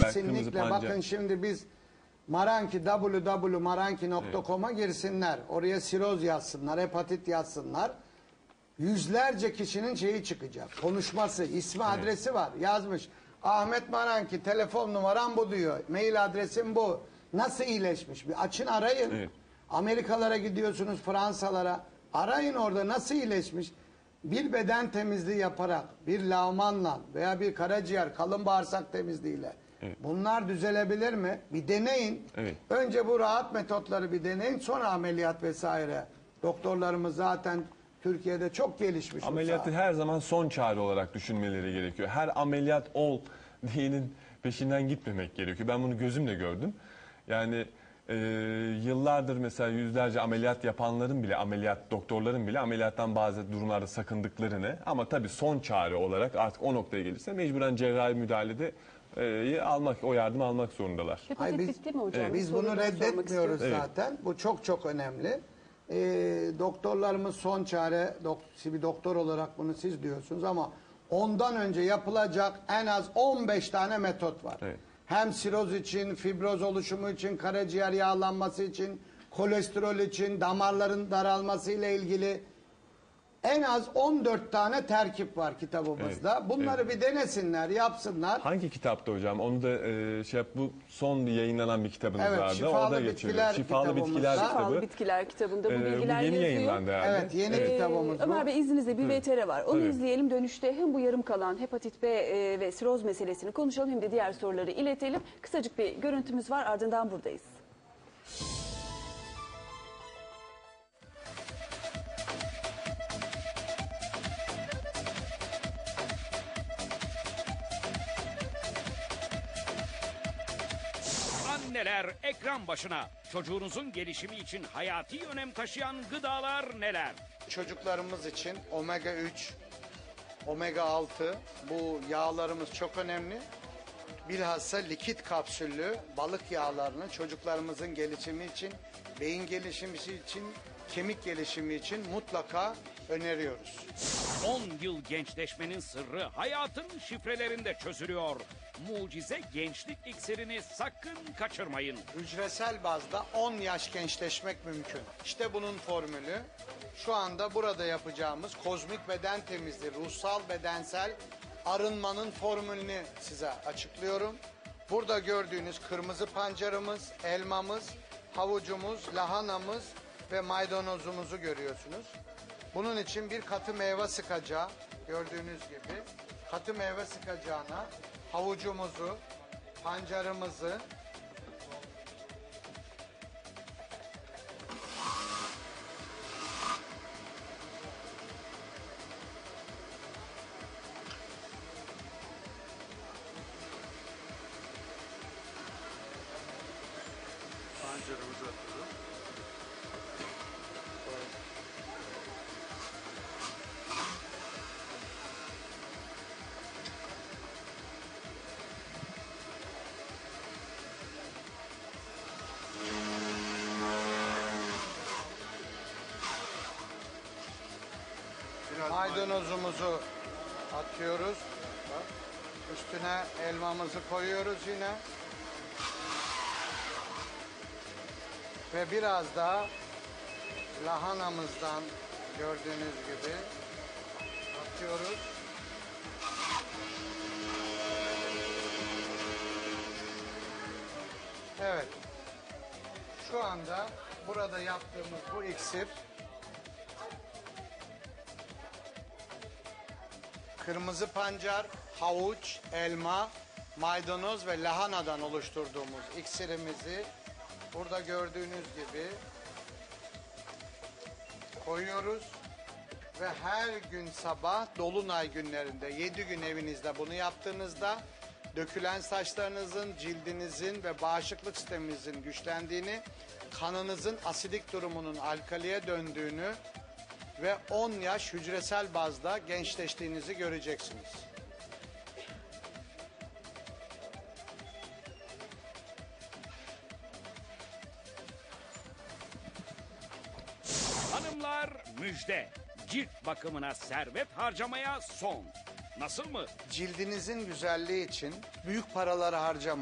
Kesinlikle pancar. bakın şimdi biz Maranki www.maranki.com'a girsinler. Oraya siroz yazsınlar, hepatit yazsınlar. Yüzlerce kişinin şeyi çıkacak. Konuşması, ismi, adresi var. Yazmış. Ahmet Maranki telefon numaram bu diyor. Mail adresim bu. Nasıl iyileşmiş? Bir açın arayın. Evet. Amerikalara gidiyorsunuz, Fransalara. Arayın orada nasıl iyileşmiş. Bir beden temizliği yaparak, bir lağmanla veya bir karaciğer, kalın bağırsak temizliğiyle. Bunlar düzelebilir mi? Bir deneyin. Evet. Önce bu rahat metotları bir deneyin, sonra ameliyat vesaire. Doktorlarımız zaten Türkiye'de çok gelişmiş. Ameliyatı her zaman son çare olarak düşünmeleri gerekiyor. Her ameliyat ol diyenin peşinden gitmemek gerekiyor. Ben bunu gözümle gördüm. Yani e, yıllardır mesela yüzlerce ameliyat yapanların bile, ameliyat doktorların bile ameliyattan bazı durumlarda sakındıklarını ama tabii son çare olarak artık o noktaya gelirse mecburen cerrahi müdahalede e, almak, o yardımı almak zorundalar. Hayır, biz, bitti mi hocam? biz Soruyu bunu sormak reddetmiyoruz istiyorum. zaten. Bu çok çok önemli. Ee, doktorlarımız son çare, dok- bir doktor olarak bunu siz diyorsunuz ama ondan önce yapılacak en az 15 tane metot var. Evet. Hem siroz için, fibroz oluşumu için, karaciğer yağlanması için, kolesterol için, damarların daralması ile ilgili en az 14 tane terkip var kitabımızda. Bunları bir denesinler, yapsınlar. Hangi kitapta hocam? Onu da e, şey yap, bu son bir yayınlanan bir kitabınız Evet, vardı. Şifalı Orada Bitkiler geçiyor. Şifalı kitabımızda. Bitkiler Şifalı kitabı. Şifalı bitkiler kitabında bu E, bu bilgiler yeni yazıyor. yayınlandı herhalde. Evet, yeni Ee, kitabımız bu. Ömer Bey izninizle bir VTR var. Onu Tabii. izleyelim dönüşte hem bu yarım kalan hepatit B e, ve siroz meselesini konuşalım hem de diğer soruları iletelim. Kısacık bir görüntümüz var ardından buradayız. Anneler ekran başına. Çocuğunuzun gelişimi için hayati önem taşıyan gıdalar neler? Çocuklarımız için omega 3, omega 6 bu yağlarımız çok önemli. Bilhassa likit kapsüllü balık yağlarını çocuklarımızın gelişimi için, beyin gelişimi için, kemik gelişimi için mutlaka öneriyoruz. 10 yıl gençleşmenin sırrı hayatın şifrelerinde çözülüyor. Mucize gençlik iksirini sakın kaçırmayın. Hücresel bazda 10 yaş gençleşmek mümkün. İşte bunun formülü. Şu anda burada yapacağımız kozmik beden temizliği, ruhsal bedensel arınmanın formülünü size açıklıyorum. Burada gördüğünüz kırmızı pancarımız, elmamız, havucumuz, lahanamız ve maydanozumuzu görüyorsunuz. Bunun için bir katı meyve sıkacağı gördüğünüz gibi katı meyve sıkacağına havucumuzu, pancarımızı, Pancarımızı atalım. Maydanozumuzu atıyoruz. Üstüne elmamızı koyuyoruz yine. Ve biraz da lahanamızdan gördüğünüz gibi atıyoruz. Evet. Şu anda burada yaptığımız bu iksir kırmızı pancar, havuç, elma, maydanoz ve lahanadan oluşturduğumuz iksirimizi burada gördüğünüz gibi koyuyoruz. Ve her gün sabah dolunay günlerinde 7 gün evinizde bunu yaptığınızda dökülen saçlarınızın, cildinizin ve bağışıklık sisteminizin güçlendiğini, kanınızın asidik durumunun alkaliye döndüğünü ve 10 yaş hücresel bazda gençleştiğinizi göreceksiniz. Hanımlar müjde. Cilt bakımına servet harcamaya son. Nasıl mı? Cildinizin güzelliği için büyük paraları harcamayın.